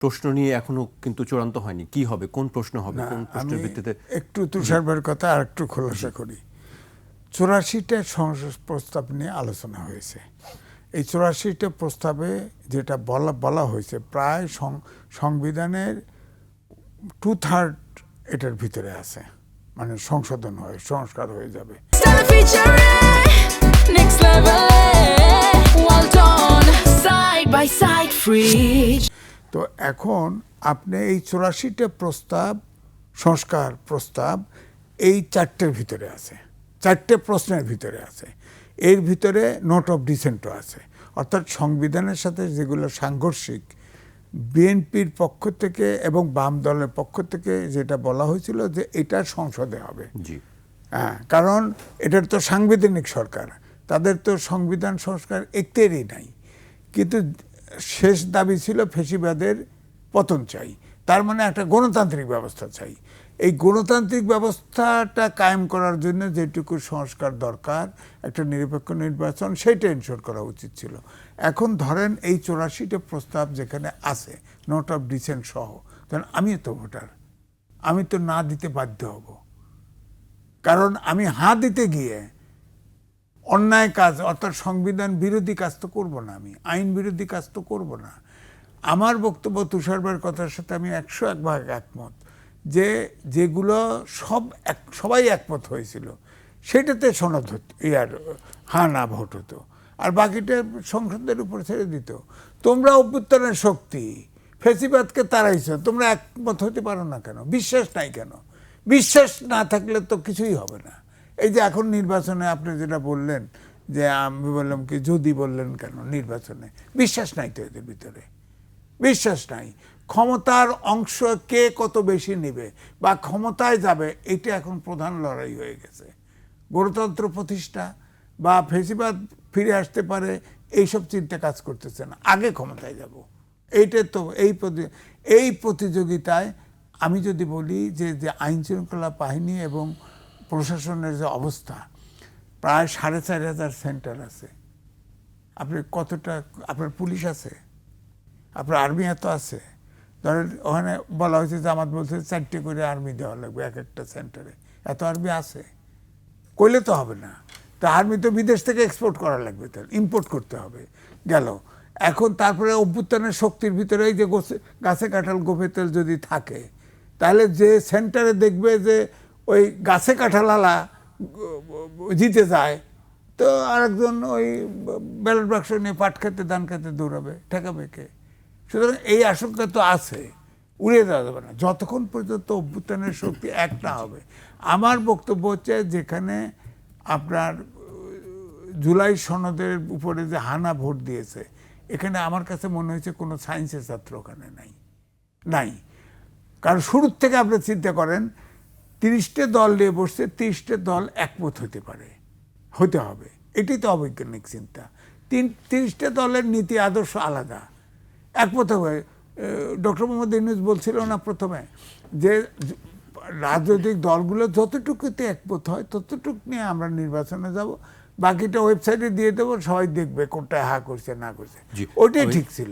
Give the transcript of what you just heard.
প্রশ্ন নিয়ে এখনও কিন্তু চূড়ান্ত হয়নি। কি হবে? কোন প্রশ্ন হবে? কোন প্রশ্নের ভিত্তিতে? একটু তুষারবার কথা আর একটু খোলাসা করি। চুরাশিটা সংসদ প্রস্তাব নিয়ে আলোচনা হয়েছে। এই চুরাশিটা প্রস্তাবে যেটা বলা বলা হয়েছে প্রায় সং- সংবিধানের টু থার্ড এটার ভিতরে আছে। মানে সংশোধন হয় সংস্কার হয়ে যাবে। Stella featuring next level. Well done, side by side, free. তো এখন আপনি এই চুরাশিটা প্রস্তাব সংস্কার প্রস্তাব এই চারটের ভিতরে আছে। চারটে প্রশ্নের ভিতরে আছে। এর ভিতরে নোট অফ ডিসেন্টও আছে। অর্থাৎ সংবিধানের সাথে যেগুলো সাংঘর্ষিক বিএনপির পক্ষ থেকে এবং বাম দলের পক্ষ থেকে যেটা বলা হয়েছিল যে এটা সংসদে হবে। জি। হ্যাঁ কারণ এটার তো সাংবিধানিক সরকার। তাদের তো সংবিধান সংস্কার একটেরই নাই। কিন্তু শেষ দাবি ছিল ফেসিবাদের পতন চাই। তার মানে একটা গণতান্ত্রিক ব্যবস্থা চাই। এই গণতান্ত্রিক ব্যবস্থাটা কায়েম করার জন্য যেটুকু সংস্কার দরকার, একটা নিরপেক্ষ নির্বাচন সেটা এনশোর করা উচিত ছিল। এখন ধরেন এই চৌরাশিটা প্রস্তাব যেখানে আছে নোট অফ ডিসেন্ট সহ তখন আমিও তো ভোটার। আমি তো না দিতে বাধ্য হব। কারণ আমি হাঁ দিতে গিয়ে অন্যায় কাজ, অর্থাৎ সংবিধান বিরোধী কাজ তো করব না আমি, আইন বিরোধী কাজ তো করব না। আমার বক্তব্য তুষারবার কথার সাথে আমি একশো এক ভাগ একমত যে যেগুলো সব এক, সবাই একমত হয়েছিল, সেটাতে সনদ হতো, ইয়ার হ্যাঁ না ভোট হতো, আর বাকিটা সংসদের উপর ছেড়ে দিত। তোমরা অভ্যুত্থানের শক্তি, ফেসিবাদকে তাড়াইছো, তোমরা একমত হতে পারো না কেন? বিশ্বাস নাই কেন? বিশ্বাস না থাকলে তো কিছুই হবে না। এই যে এখন নির্বাচনে আপনি যেটা বললেন যে আমি বললাম কি, যদি বললেন কেন নির্বাচনে? বিশ্বাস নাই তো এদের ভিতরে। বিশ্বাস নাই। ক্ষমতার অংশ কে কত বেশি নেবে বা ক্ষমতায় যাবে, এটা এখন প্রধান লড়াই হয়ে গেছে। গণতন্ত্র প্রতিষ্ঠা বা ফেসিবাদ ফিরে আসতে পারে, এইসব চিন্তা কাজ করতেছে না। আগে ক্ষমতায় যাব। এইটা তো এই এই প্রতিযোগিতায় আমি যদি বলি যে যে আইন শৃঙ্খলা বাহিনী এবং প্রশাসনের যে অবস্থা, প্রায় সাড়ে চার হাজার সেন্টার আছে। আপনি কতটা, আপনার পুলিশ আছে, আপনার আর্মি এত আছে। ধরেন ওখানে বলা হয়েছে যে আমার বলছে চারটে করে আর্মি দেওয়া লাগবে এক একটা সেন্টারে। এত আর্মি আছে। করলে তো হবে না। তা আর্মি তো বিদেশ থেকে এক্সপোর্ট করা লাগবে তার ইম্পোর্ট করতে হবে। গেল। এখন তারপরে অভ্যুত্থানের শক্তির ভিতরে এই যে গাছে কাঁঠাল গোফে তেল যদি থাকে, তাহলে যে সেন্টারে দেখবে যে ওই গাছে কাঁঠালালা জিতে যায়, তো আরেকজন ওই ব্যালট বাক্স নিয়ে পাট খেতে, ধান খেতে দৌড়াবে, ঠেকাবে কে? সুতরাং এই আশঙ্কা তো আছে উড়িয়ে দেওয়া যাবে না। যতক্ষণ পর্যন্ত অভ্যুত্থানের শক্তি এক না হবে। আমার বক্তব্য হচ্ছে যেখানে আপনার, জুলাই সনদের উপরে যে হানা ভোট দিয়েছে, এখানে আমার কাছে মনে হয়েছে কোনো সায়েন্সের ছাত্র ওখানে নাই। নাই। কারণ শুরুর থেকে আপনি চিন্তা করেন তিরিশটা দল নিয়ে বসছে তিরিশটা দল একমত হতে পারে। হতে হবে। এটাই তো অবৈজ্ঞানিক চিন্তা। তিন তিরিশটা দলের নীতি আদর্শ আলাদা। একমত হবে। ডক্টর মোহাম্মদ ইউনুস বলছিল না প্রথমে যে রাজনৈতিক দলগুলো যতটুকুতে একমত হয় ততটুকু নিয়ে আমরা নির্বাচনে যাব। বাকিটা ওয়েবসাইটে দিয়ে দেবো সবাই দেখবে কোনটা হা করছে না করছে। ওইটাই ঠিক ছিল।